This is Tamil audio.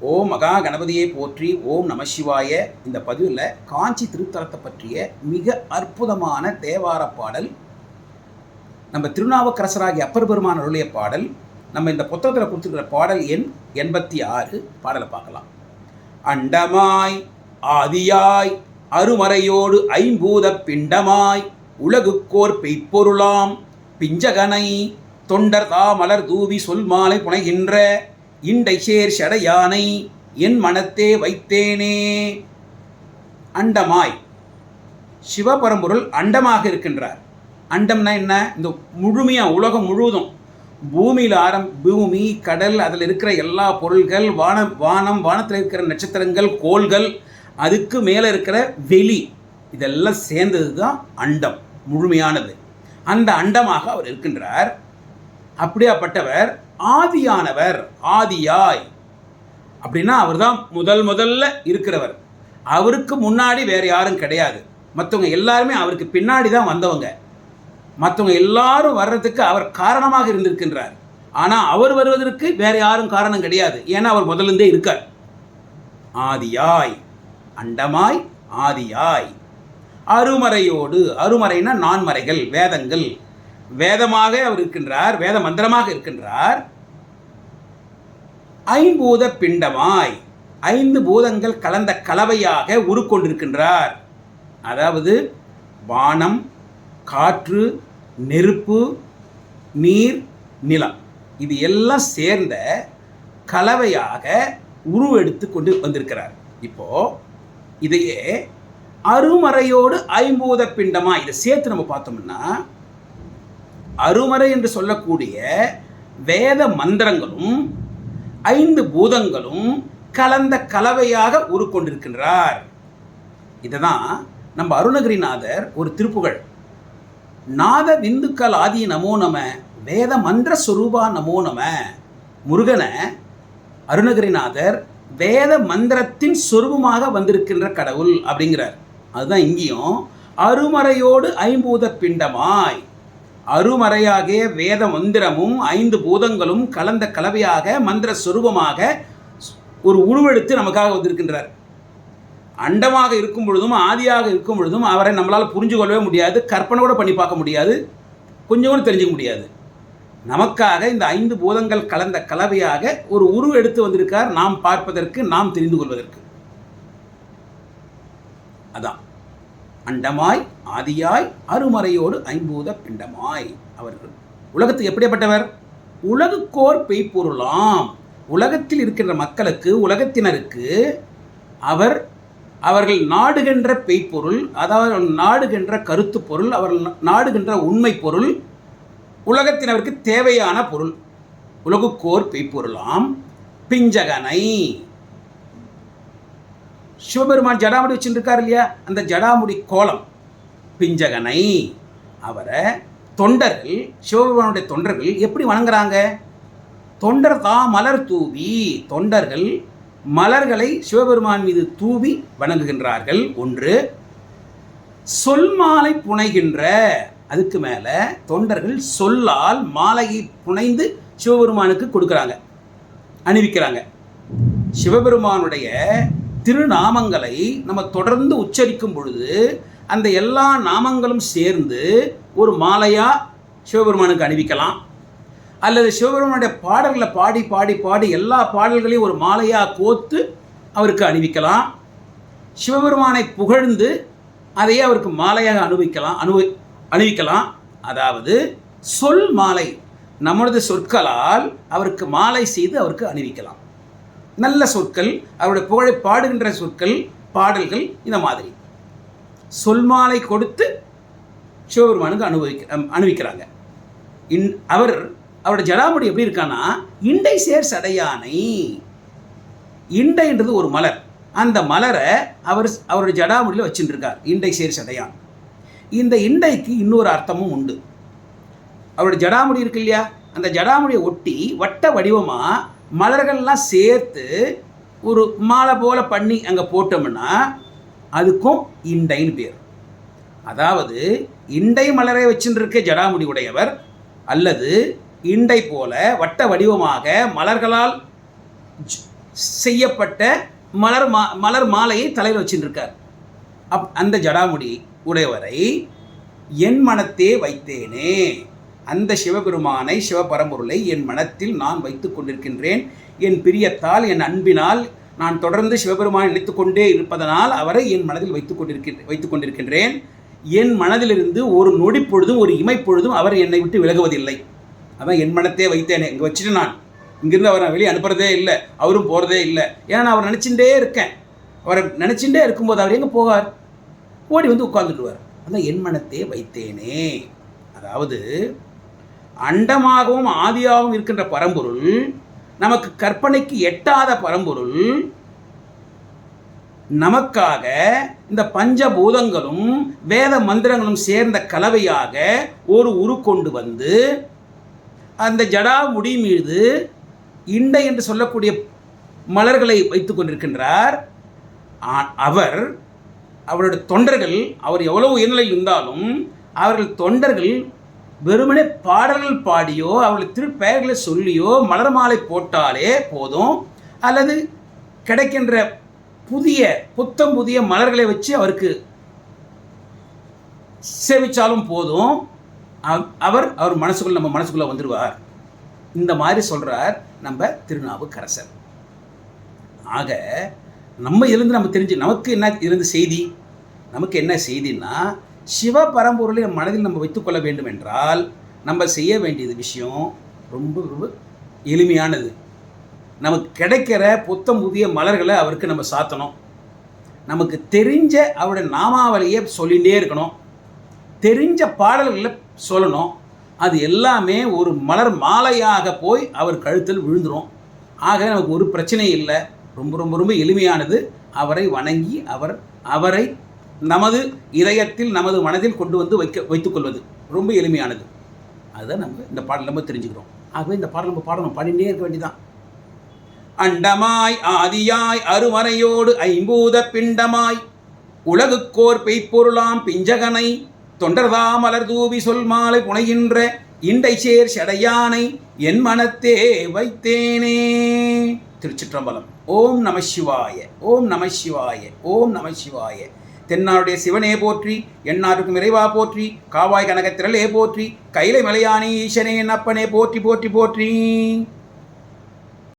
ஓம் மகா கணபதியை போற்றி ஓம் நமசிவாய இந்த பதிவில் காஞ்சி திருத்தலத்தை பற்றிய மிக அற்புதமான தேவார பாடல் நம்ம திருநாவுக்கரசராகிய அப்பர் பெருமான் அருளிய பாடல் நம்ம இந்த புத்தகத்தில் கொடுத்துருக்கிற பாடல் எண் எண்பத்தி ஆறு பாடலை பார்க்கலாம். அண்டமாய் ஆதியாய் அருமறையோடு ஐம்பூத பிண்டமாய் உலகுக்கோர் பெய்ப்பொருளாம் பிஞ்சகனை தொண்டர் தாமலர் தூவி சொல் மாலை புனைகின்ற இண்டை சேர் ஷடையானை என் மனத்தே வைத்தேனே. அண்டமாய். சிவபரம்பொருள் அண்டமாக இருக்கின்றார். அண்டம்னா என்ன? இந்த முழுமையாக உலகம் முழுவதும். பூமியில் ஆரம் பூமி கடல் அதில் இருக்கிற எல்லா பொருள்கள் வானம் வானம் வானத்தில் இருக்கிற நட்சத்திரங்கள் கோள்கள் அதுக்கு மேலே இருக்கிற வெளி இதெல்லாம் சேர்ந்தது தான் அண்டம் முழுமையானது. அந்த அண்டமாக அவர் இருக்கின்றார். அப்படியாப்பட்டவர் ஆதியானவர் ஆதியாய் அப்படின்னா அவர் தான் முதல் முதல்ல இருக்கிறவர். அவருக்கு முன்னாடி வேறு யாரும் கிடையாது. மற்றவங்க எல்லாருமே அவருக்கு பின்னாடி தான் வந்தவங்க. மற்றவங்க எல்லாரும் வர்றதுக்கு அவர் காரணமாக இருந்திருக்கின்றார். ஆனால் அவர் வருவதற்கு வேறு யாரும் காரணம் கிடையாது. ஏன்னா அவர் முதல்ல இருக்கார். ஆதியாய் அண்டமாய் ஆதியாய். அருமறையோடு அருமறைனா நான்மறைகள் வேதங்கள். வேதமாக அவர் இருக்கின்றார் வேத மந்திரமாக இருக்கின்றார். ஐம்பூத பிண்டமாய் ஐந்து பூதங்கள் கலந்த கலவையாக உருக்கொண்டிருக்கின்றார். அதாவது வானம் காற்று நெருப்பு நீர் நிலம் இது எல்லாம் சேர்ந்த கலவையாக உருவெடுத்து கொண்டு வந்திருக்கிறார். இப்போ இதையே அருமறையோடு ஐம்பூத பிண்டமா இதை சேர்த்து நம்ம பார்த்தோம்னா அருமறை என்று சொல்லக்கூடிய வேத மந்திரங்களும் ஐந்து பூதங்களும் கலந்த கலவையாக உருக்கொண்டிருக்கின்றார். இதுதான் நம்ம அருணகிரிநாதர் ஒரு திருப்புகழ். நாத விந்துக்கள் ஆதி நமோ நம வேத மந்திர சுரூபா நமோ நம. முருகனை அருணகிரிநாதர் வேத மந்திரத்தின் சொருபமாக வந்திருக்கின்ற கடவுள் அப்படிங்கிறார். அதுதான் இங்கேயும் அருமறையோடு ஐம்பூத பிண்டமாய் அருமறையாகிய வேத மந்திரமும் ஐந்து பூதங்களும் கலந்த கலவையாக மந்திர சுரூபமாக ஒரு உருவெடுத்து நமக்காக வந்திருக்கின்றார். அண்டமாக இருக்கும் பொழுதும் ஆதியாக இருக்கும் பொழுதும் அவரை நம்மளால் புரிஞ்சு கொள்ளவே முடியாது கற்பனை கூட பண்ணி பார்க்க முடியாது கொஞ்சம் கூட தெரிஞ்சுக்க முடியாது. நமக்காக இந்த ஐந்து பூதங்கள் கலந்த கலவையாக ஒரு உருவ எடுத்து வந்திருக்கார் நாம் பார்ப்பதற்கு நாம் தெரிந்து கொள்வதற்கு. அதான். அண்டமாய் ஆதியாய் அருமறையோடு ஐம்பூத பிண்டமாய். அவர்கள் உலகத்துக்கு எப்படிப்பட்டவர்? உலகுக்கோர் பெய்ப்பொருளாம். உலகத்தில் இருக்கின்ற மக்களுக்கு உலகத்தினருக்கு அவர் அவர்கள் நாடுகின்ற பெய்ப்பொருள் அதாவது நாடுகின்ற கருத்து பொருள் அவர்கள் நாடுகின்ற உண்மை பொருள் உலகத்தினருக்கு தேவையான பொருள். உலகுக்கோர் பெய்ப்பொருளாம். பிஞ்சகனை சிவபெருமான் ஜடாமுடி வச்சுருக்கார் இல்லையா? அந்த ஜடாமுடி கோலம் பிஞ்சகனை. அவரை தொண்டர்கள் சிவபெருமானுடைய தொண்டர்கள் எப்படி வணங்குறாங்க? தொண்டர் தான் மலர் தூவி தொண்டர்கள் மலர்களை சிவபெருமான் மீது தூவி வணங்குகின்றார்கள். ஒன்று சொல் மாலை புனைகின்ற அதுக்கு மேலே தொண்டர்கள் சொல்லால் மாலையை புனைந்து சிவபெருமானுக்கு கொடுக்குறாங்க அணிவிக்கிறாங்க. சிவபெருமானுடைய திருநாமங்களை நம்ம தொடர்ந்து உச்சரிக்கும் பொழுது அந்த எல்லா நாமங்களும் சேர்ந்து ஒரு மாலையாக சிவபெருமானுக்கு அணிவிக்கலாம். அல்லது சிவபெருமானுடைய பாடல்களை பாடி பாடி பாடி எல்லா பாடல்களையும் ஒரு மாலையாக கோத்து அவருக்கு அணிவிக்கலாம். சிவபெருமானை புகழ்ந்து அதையே அவருக்கு மாலையாக அனுபவிக்கலாம் அனுபவி அணிவிக்கலாம். அதாவது சொல் மாலை நம்மளது சொற்களால் அவருக்கு மாலை செய்து அவருக்கு அணிவிக்கலாம். நல்ல சொற்கள் அவருடைய புகழை பாடுகின்ற சொற்கள் பாடல்கள் இந்த மாதிரி. சொல்மாலை கொடுத்து சிவபெருமானுக்கு அனுபவிக்க அணிவிக்கிறாங்க இன் அவர் அவரோட ஜடாமுடி எப்படி இருக்கான்னா இண்டை சேர் சடையானை. இண்டைன்றது ஒரு மலர். அந்த மலரை அவர் அவருடைய ஜடாமுடியில் வச்சுட்டு இருக்கார் இண்டை சேர் சடையான். இந்த இண்டைக்கு இன்னொரு அர்த்தமும் உண்டு. அவருடைய ஜடாமுடி இருக்கு இல்லையா? அந்த ஜடாமுடியை ஒட்டி வட்ட வடிவமாக மலர்கள்லாம் சேர்த்து ஒரு மாலை போல் பண்ணி அங்கே போட்டோம்னா அதுக்கும் இண்டைன்னு பேர். அதாவது இண்டை மலரை வச்சுருக்க ஜடாமுடி உடையவர் அல்லது இண்டை போல வட்ட வடிவமாக மலர்களால் செய்யப்பட்ட மலர் மா மலர் மாலையை தலையில் வச்சுருக்கார் அப் அந்த ஜடாமுடி உடையவரை என் மனத்தே வைத்தேனே. அந்த சிவபெருமானை சிவபரம்பொருளை என் மனத்தில் நான் வைத்துக் கொண்டிருக்கின்றேன். என் பிரியத்தால் என் அன்பினால் நான் தொடர்ந்து சிவபெருமானை நினைத்து கொண்டே இருப்பதனால் அவரை என் மனதில் வைத்துக் கொண்டிருக்கின்ற வைத்துக் கொண்டிருக்கின்றேன். என் மனதிலிருந்து ஒரு நொடி பொழுதும் ஒரு இமைப்பொழுதும் அவர் என்னை விட்டு விலகுவதில்லை. அதான் என் மனத்தே வைத்தேனே இங்கே வச்சுட்டு நான். இங்கிருந்து அவரை வெளியே அனுப்புறதே இல்லை அவரும் போகிறதே இல்லை. ஏன்னா நான் அவர் நினச்சிட்டே இருக்கேன். அவரை நினச்சிட்டே இருக்கும்போது அவர் எங்கே போவார்? ஓடி வந்து உட்கார்ந்துடுவார். அதான் என் மனத்தே வைத்தேனே. அதாவது அண்டமாகவும் ஆதியாகவும் இருக்கின்ற பரம்பொருள் நமக்கு கற்பனைக்கு எட்டாத பரம்பொருள் நமக்காக இந்த பஞ்சபூதங்களும் வேத மந்திரங்களும் சேர்ந்த கலவையாக ஒரு உரு கொண்டு வந்து அந்த ஜடா முடி மீது இண்டை என்று சொல்லக்கூடிய மலர்களை வைத்து கொண்டிருக்கின்றார். ஆ- அவர் அவருடைய தொண்டர்கள் அவர் எவ்வளவு உயர்நிலையில் இருந்தாலும் அவர்கள் தொண்டர்கள் வெறுமனே பாடல்கள் பாடியோ அவளுக்கு திருப்பெயர்களை சொல்லியோ மலர் மாலை போட்டாலே போதும். அல்லது கிடைக்கின்ற புதிய புத்தம் புதிய மலர்களை வச்சு அவருக்கு சேவிச்சாலும் போதும். அவர் அவர் மனசுக்குள்ள நம்ம மனசுக்குள்ள வந்துடுவார் இந்த மாதிரி சொல்றார் நம்ம திருநாவுக்கரசர். ஆக நம்ம இருந்து நம்ம தெரிஞ்சு நமக்கு என்ன இருந்து செய்தி? நமக்கு என்ன செய்தின்னா சிவ பரம்பொருளை நம் மனதில் நம்ம வைத்துக்கொள்ள வேண்டும் என்றால் நம்ம செய்ய வேண்டியது விஷயம் ரொம்ப ரொம்ப எளிமையானது. நமக்கு கிடைக்கிற புத்தம் புதிய மலர்களை அவருக்கு நம்ம சாத்தணும். நமக்கு தெரிஞ்ச அவருடைய நாமாவளியை சொல்லிகிட்டே இருக்கணும். தெரிஞ்ச பாடல்களை சொல்லணும். அது எல்லாமே ஒரு மலர் மாலையாக போய் அவர் கழுத்தில் விழுந்துடும் ஆக நமக்கு ஒரு பிரச்சனையும் இல்லை. ரொம்ப ரொம்ப ரொம்ப எளிமையானது. அவரை வணங்கி அவர் அவரை நமது இதயத்தில் நமது மனதில் கொண்டு வந்து வைக்க வைத்துக்கொள்வது ரொம்ப எளிமையானது. அதுதான் நம்ம இந்த பாடல் நம்ம தெரிஞ்சுக்கிறோம். ஆகவே இந்த பாடல் நம்ம பாடணும். பாடினே இருக்க வேண்டியதான் அண்டமாய் ஆதியாய் அருமறையோடு ஐம்பூத பிண்டமாய் உலகுக்கோர் பெய்ப்பொருளாம் பிஞ்சகனை தொண்டர்தா மலர் தூவி சொல் மாலை புனைகின்ற இண்டை சேர் சடையானை என் மனத்தே வைத்தேனே. திருச்சிற்றம்பலம். ஓம் நம சிவாய ஓம் நம சிவாய ஓம் நம சிவாய. தென்னாருடைய சிவனே போற்றி எண்ணாருக்கும் இறைவா போற்றி காவாய் கனகத்திரளே போற்றி கைலை மலையானி ஈசனே என் அப்பனே போற்றி போற்றி போற்றி.